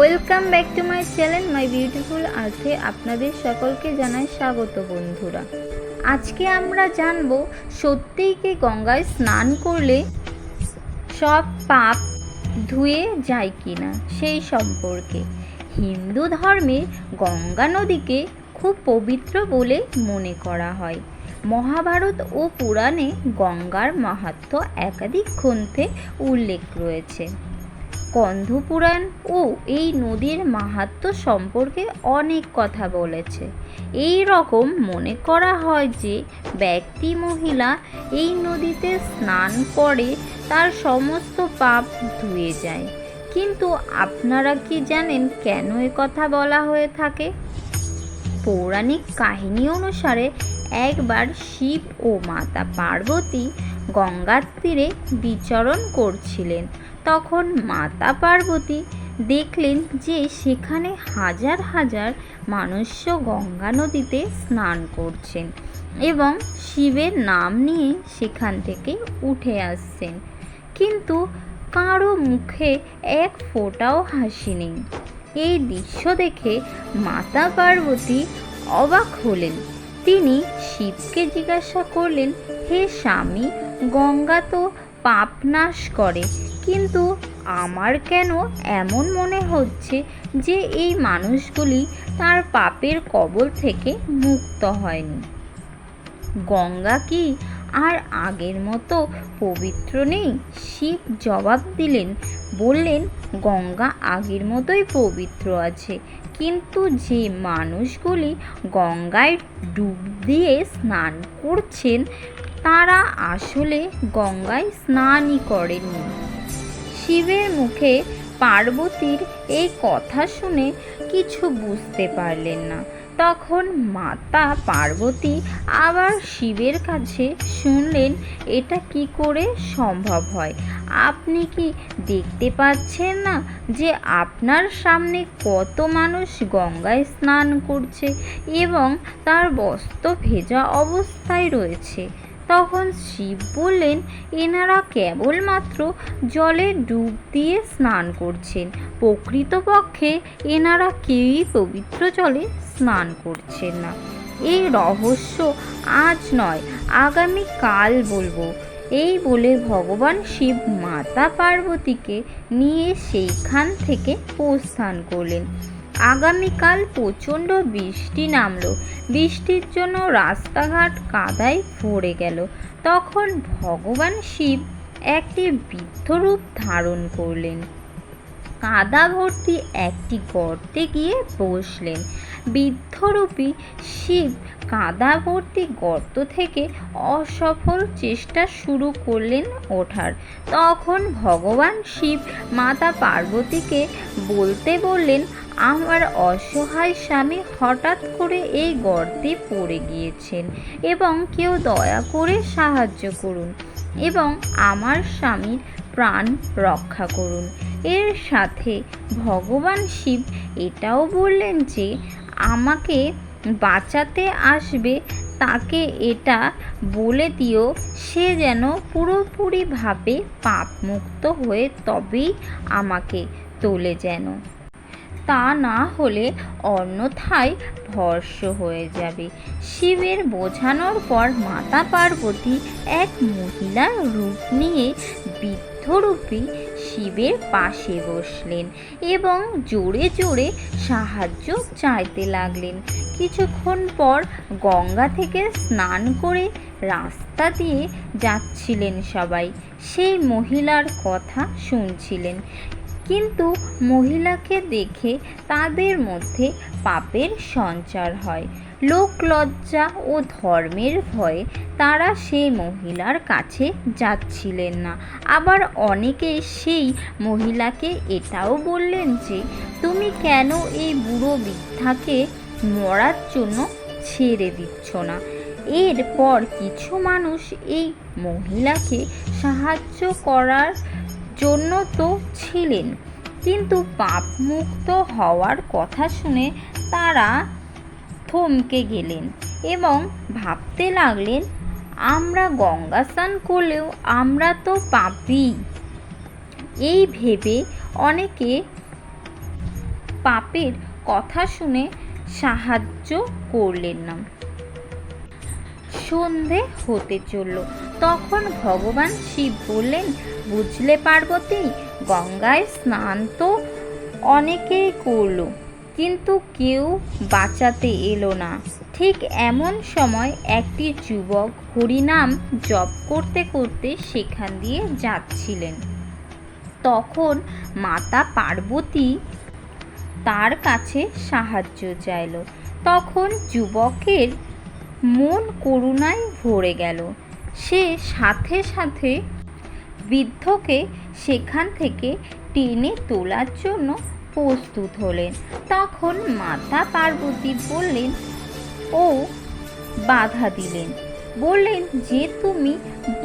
Welcome back to my channel my beautiful আর্থে আপনাদের সকলকে জানাই স্বাগত, বন্ধুরা। আজকে আমরা জানব, সত্যিই কি গঙ্গায় স্নান করলে সব পাপ ধুয়ে যায় কিনা সেই সম্পর্কে। হিন্দু ধর্মে গঙ্গা নদীকে খুব পবিত্র বলে মনে করা হয়। মহাভারত ও পুরাণে গঙ্গার মাহাত্ম্য একাধিক গ্রন্থে উল্লেখ রয়েছে। কন্ধপুরাণ ও এই নদীর মাহাত্ম্য সম্পর্কে অনেক কথা বলেছে। এই রকম মনে করা হয় যে, ব্যক্তি মহিলা এই নদীতে স্নান করে তার সমস্ত পাপ ধুয়ে যায়। কিন্তু আপনারা কি জানেন কেন এ কথা বলা হয়ে থাকে? পৌরাণিক কাহিনী অনুসারে একবার শিব ও মাতা পার্বতী গঙ্গার তীরে বিচরণ করছিলেন। তখন মাতা পার্বতী দেখলেন যে সেখানে হাজার হাজার মানুষ গঙ্গা নদীতে স্নান করছেন এবং শিবের নাম নিয়ে সেখান থেকে উঠে আসছেন। কিন্তু কারও মুখে এক ফোঁটাও হাসি নেই। এই দৃশ্য দেখে মাতা পার্বতী অবাক হলেন। তিনি শিবকে জিজ্ঞাসা করলেন, হে স্বামী, গঙ্গা তো পাপ নাশ করে। কিন্তু আমার কেন এমন মনে হচ্ছে যে এই মানুষগুলি তার পাপের কবল থেকে মুক্ত হয়নি? গঙ্গা কি আর আগের মতো পবিত্র নেই? শিব জবাব দিলেন, বললেন, গঙ্গা আগের মতোই পবিত্র আছে। কিন্তু যে মানুষগুলি গঙ্গায় ডুব দিয়ে স্নান করছেন, তারা আসলে গঙ্গায় স্নানই করেননি। শিবের মুখে পার্বতীর এই কথা শুনে কিছু বুঝতে পারলেন না। তখন মাতা পার্বতী আবার শিবের কাছে শুনলেন, এটা কি করে সম্ভব হয়? আপনি কি দেখতে পাচ্ছেন না যে আপনার সামনে কত মানুষ গঙ্গায় স্নান করছে এবং তার বস্ত্র ভেজা অবস্থায় রয়েছে? তখন শিব বললেন, এনারা কেবলমাত্র জলে ডুব দিয়ে স্নান করছেন। প্রকৃতপক্ষে এনারা কেউই পবিত্র জলে স্নান করছেন না। এই রহস্য আজ নয়, আগামী কাল বলব। এই বলে ভগবান শিব মাতা পার্বতীকে নিয়ে সেইখান থেকে প্রস্থান করলেন। আগামীকাল প্রচণ্ড বৃষ্টি নামলো। বৃষ্টির জন্য রাস্তাঘাট কাদায় ভরে গেল। তখন ভগবান শিব একটি বৃদ্ধ রূপ ধারণ করলেন। কাদা ভর্তি একটি গর্তে গিয়ে বসলেন। বৃদ্ধরূপী শিব কাদা ভর্তি গর্ত থেকে অসফল চেষ্টা শুরু করলেন ওঠার। তখন ভগবান শিব মাতা পার্বতীকে বলতে বললেন আমার অসহায় স্বামী হঠাৎ করে এই গর্তে পড়ে গিয়েছেন এবং কেউ দয়া করে সাহায্য করুন এবং আমার স্বামীর প্রাণ রক্ষা করুন। এর সাথে ভগবান শিব এটাও বললেন যে, আমাকে বাঁচাতে আসবে, তাকে এটা বলে দিও, সে যেন পুরোপুরিভাবে পাপমুক্ত হয়ে তবেই আমাকে তোলে যেন। তা না হলে অন্যথায় ভস্য হয়ে যাবে। শিবের বোঝানোর পর মাতা পার্বতী এক মহিলার রূপ নিয়ে বৃদ্ধরূপী শিবের পাশে বসলেন এবং জোরে জোরে সাহায্য চাইতে লাগলেন। কিছুক্ষণ পর গঙ্গা থেকে স্নান করে রাস্তা দিয়ে যাচ্ছিলেন সবাই। সেই মহিলার কথা শুনছিলেন। কিন্তু মহিলাকে দেখে তাদের মধ্যে পাপের সঞ্চার হয়। লোক লজ্জা ও ধর্মের ভয়ে তারা সেই মহিলার কাছে যাচ্ছিলেন না। আবার অনেকে সেই মহিলাকে এটাও বললেন যে, তুমি কেন এই বুড়ো বৃদ্ধাকে মরার জন্য ছেড়ে দিচ্ছ না? এরপর কিছু মানুষ এই মহিলাকে সাহায্য করার জন্য তো ছিলেন। কিন্তু পাপমুক্ত হওয়ার কথা শুনে তারা থমকে গেলেন এবং ভাবতে লাগলেন, আমরা গঙ্গা স্নান করলেও আমরা তো পাপী। এই ভেবে অনেকে পাপের কথা শুনে সাহায্য করলেন না। সন্ধে হতে চলল। তখন ভগবান শিব বললেন, বুঝলে পার্বতী, গঙ্গায় স্নান তো অনেকেই করল, কিন্তু কেউ বাঁচাতে এলো না। ঠিক এমন সময় একটি যুবক হরিনাম জপ করতে করতে সেখান দিয়ে যাচ্ছিলেন। তখন মাতা পার্বতী তার কাছে সাহায্য চাইল। তখন যুবকের মন করুণায় ভরে গেল। সে সাথে সাথে বৃদ্ধকে সেখান থেকে টেনে তোলার জন্য প্রস্তুত হলেন। তখন মাতা পার্বতী বললেন, ও বাধা দিলেন। বললেন যে, তুমি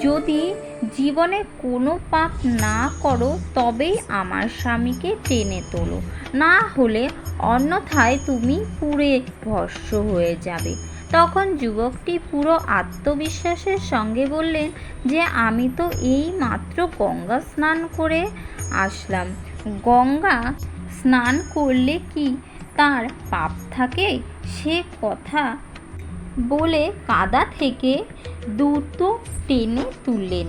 যদি জীবনে কোনো পাপ না করো, তবেই আমার স্বামীকে টেনে তোলো। না হলে অন্যথায় তুমি পুড়ে ভস্য হয়ে যাবে। তখন যুবকটি পুরো আত্মবিশ্বাসের সঙ্গে বললেন যে আমি তো এই মাত্র গঙ্গা স্নান করে আসলাম। গঙ্গা স্নান করলে কি তার পাপ থাকে? সে কথা বলে কাদা থেকে দ্রুত টেনে তুললেন।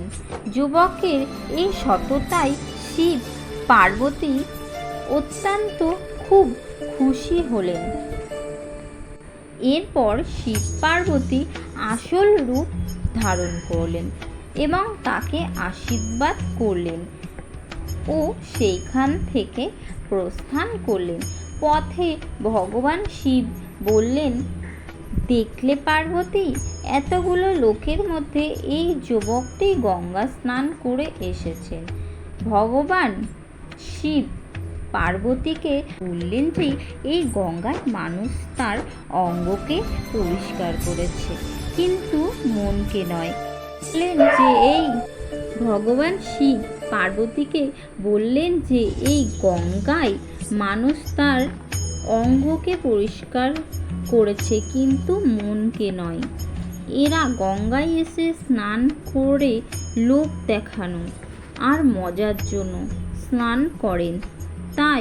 যুবকের এই সততায় শিব পার্বতী অত্যন্ত খুব খুশি হলেন। এরপর শিব পার্বতী আসল রূপ ধারণ করলেন এবং তাকে আশীর্বাদ করলেন ও সেইখান থেকে প্রস্থান করলেন। পথে ভগবান শিব বললেন, দেখলে পার্বতী, এতগুলো লোকের মধ্যে এই যুবকটি গঙ্গা স্নান করে এসেছেন। ভগবান শিব পার্বতীকে বললেন যে, এই গঙ্গায় মানুষ তার অঙ্গকে পরিষ্কার করেছে, কিন্তু মনকে নয়। বললেন যে, এই ভগবান শিব পার্বতীকে বললেন যে, এই গঙ্গায় মানুষ তার অঙ্গকে পরিষ্কার করেছে, কিন্তু মনকে নয়। এরা গঙ্গায় এসে স্নান করে লোক দেখানো আর মজার জন্য স্নান করেন। っい。